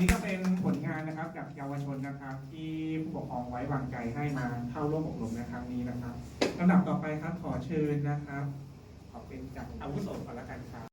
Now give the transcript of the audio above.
นี้ก็เป็นผลงานนะครับจากเยาวชนนะครับ ที่ผู้ปกครองไว้วางใจให้มาเข้าร่วมอบรมในครั้งนี้นะครับลำดับต่อไปครับขอเชิญนะครับ ขอเป็นจากอาวุโสก่อนละกันครับ